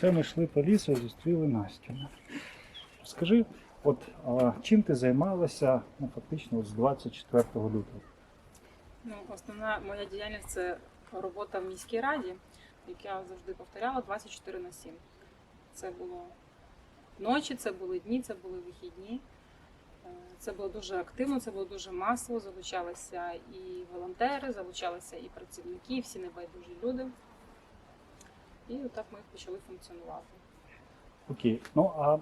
Це ми йшли по лісу і зустріли Настю. Скажи, от а, чим ти займалася ну, фактично от з 24 лютого? Ну, основна моя діяльність це робота в міській раді, як я завжди повторяла, 24 на 7. Це було ночі, це були дні, це були вихідні. Е, Це було дуже активно, це було дуже масово. Залучалися і волонтери, залучалися і працівники, всі небайдужі люди. І отак ми почали функціонувати. Окей, ну а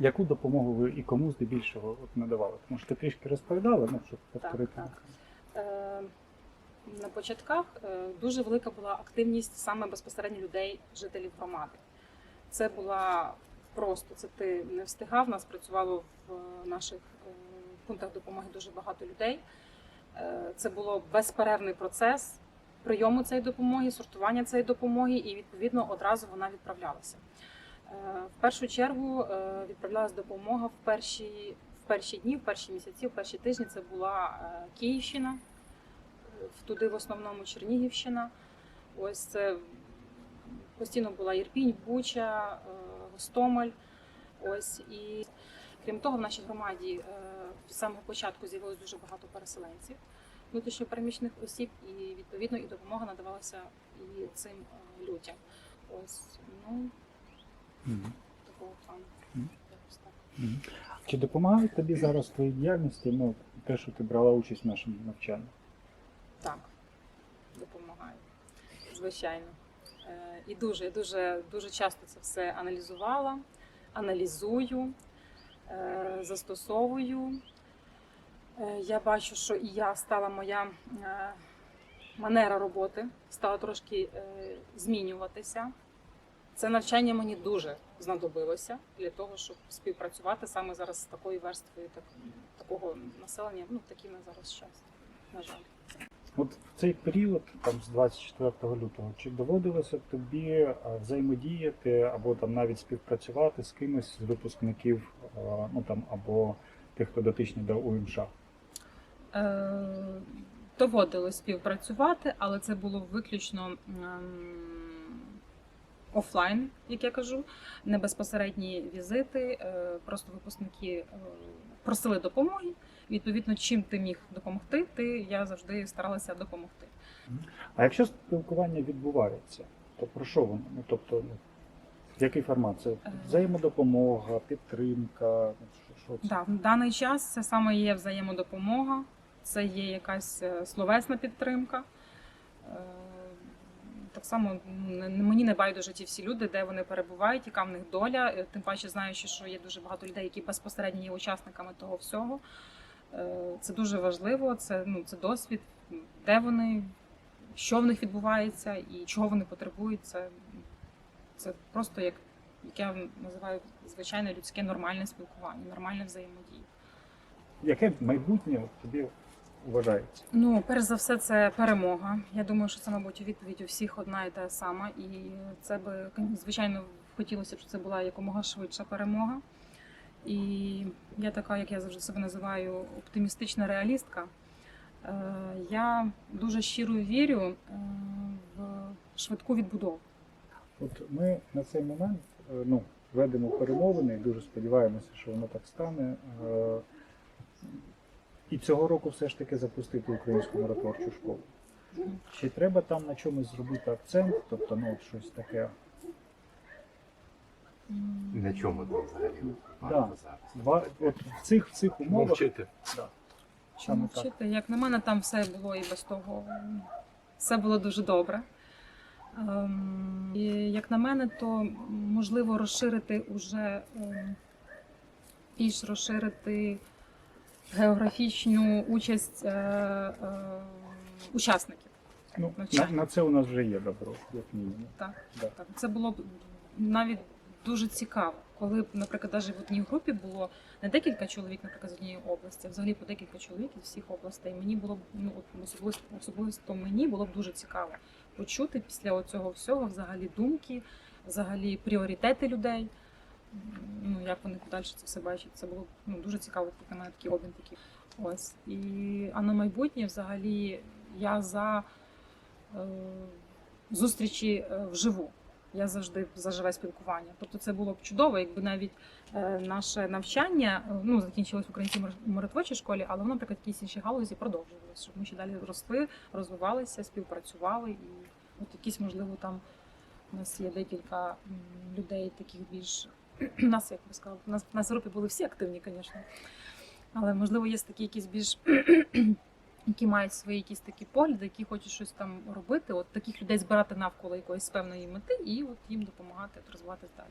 яку допомогу ви і кому здебільшого от надавали? Тому що ти трішки розповідала, ну щоб повторити. так. Е, На початках е, дуже велика була активність саме безпосередньо людей, жителів громади. Це була просто це ти не встигав. Нас працювало в е, наших е, пунктах допомоги дуже багато людей. Це було безперервний процес прийому цієї допомоги, сортування цієї допомоги, і відповідно одразу вона відправлялася. Е, В першу чергу е, відправлялася допомога в перші, в перші дні, в перші місяці, в перші тижні. Це була е, Київщина, туди в основному Чернігівщина. Ось це постійно була Ірпінь, Буча, Гостомель. Ось і крім того, в нашій громаді з самого початку з'явилось дуже багато переселенців, внутрішньопереміщених осіб, і відповідно і допомога надавалася і цим е, людям. Ось ну такого плану. Чи допомагають тобі зараз в твоїй діяльності ну, те, що ти брала участь в нашому навчанні? Так, допомагаю. Звичайно. Е, І дуже, дуже, дуже часто це все аналізувала, аналізую, е, застосовую. Е, Я бачу, що і я стала моя е, манера роботи стала трошки е, змінюватися. Це навчання мені дуже знадобилося для того, щоб співпрацювати саме зараз з такою верствою так, такого населення, ну такий на зараз час, на жаль. От в цей період, там з 24 лютого, чи доводилося тобі взаємодіяти або там навіть співпрацювати з кимось з випускників, ну там або тих, хто дотичний до УМШ? Е, доводилось співпрацювати, але це було виключно ем, офлайн, як я кажу, не безпосередні візити. Е, просто випускники е, просили допомоги. Відповідно, чим ти міг допомогти, ти я завжди старалася допомогти. А якщо спілкування відбувається, то про що воно? Ну тобто, ну, який формат? Це взаємодопомога, підтримка? що це? Да, в даний час це саме є взаємодопомога, це є якась е, словесна підтримка. Е, Так само не- мені не байдуже ті всі люди, де вони перебувають, яка в них доля. Е, Тим паче, знаючи, що є дуже багато людей, які безпосередньо є учасниками того всього. Це дуже важливо, це, ну, це досвід, де вони, що в них відбувається і чого вони потребують. Це, це просто як, як я називаю звичайне людське нормальне спілкування, нормальне взаємодія. Яке майбутнє тобі вважається? Ну, перш за все, це перемога. Я думаю, що це, мабуть, відповідь у всіх одна і та сама. І це би, звичайно, хотілося б, щоб це була якомога швидша перемога. І я така, як я завжди себе називаю, оптимістична реалістка. Е, Я дуже щиро вірю е, в швидку відбудову. От ми на цей момент е, ну, ведемо перемовини і дуже сподіваємося, що воно так стане. І цього року все ж таки запустити українську миротворчу школу. Чи треба там на чомусь зробити акцент? Тобто, ну щось таке. На чому там взагалі Да. Ва- От в цих в цих умовах Мовчити. Да. Чому Саме так. вчити? Як на мене, там все було і без того. Все було дуже добре. Ем, і як на мене, то можливо розширити уже ем, більш розширити географічну участь е, е, учасників. Ну, на, на це у нас вже є добро, як мінімум. Так. Да. Так, це було б навіть дуже цікаво, коли б, наприклад, навіть в одній групі було не декілька чоловік, наприклад, з однієї області, а взагалі по декілька чоловік із всіх областей. Мені було б ну от особисто, особисто мені було б дуже цікаво почути після цього всього взагалі думки, взагалі пріоритети людей. Ну як вони подальше це все бачать. Це було ну дуже цікаво як на такий обмін такий. Ось і а на майбутнє, взагалі, я за е, зустрічі е, вживу Я завжди за живе спілкування. Тобто це було б чудово, якби навіть е, наше навчання е, ну закінчилось в українській мир- миротворчій школі, але воно, наприклад, в якійсь іншій галузі продовжувалося, щоб ми ще далі росли, розвивалися, співпрацювали і от якісь, можливо, там у нас є декілька людей, таких більш у нас, як би сказала, у нас, у нас в групі були всі активні, звісно. Але можливо є такі якісь більш які мають свої якісь такі погляди, які хочуть щось там робити. От таких людей збирати навколо якоїсь певної мети і от їм допомагати от розвиватись далі.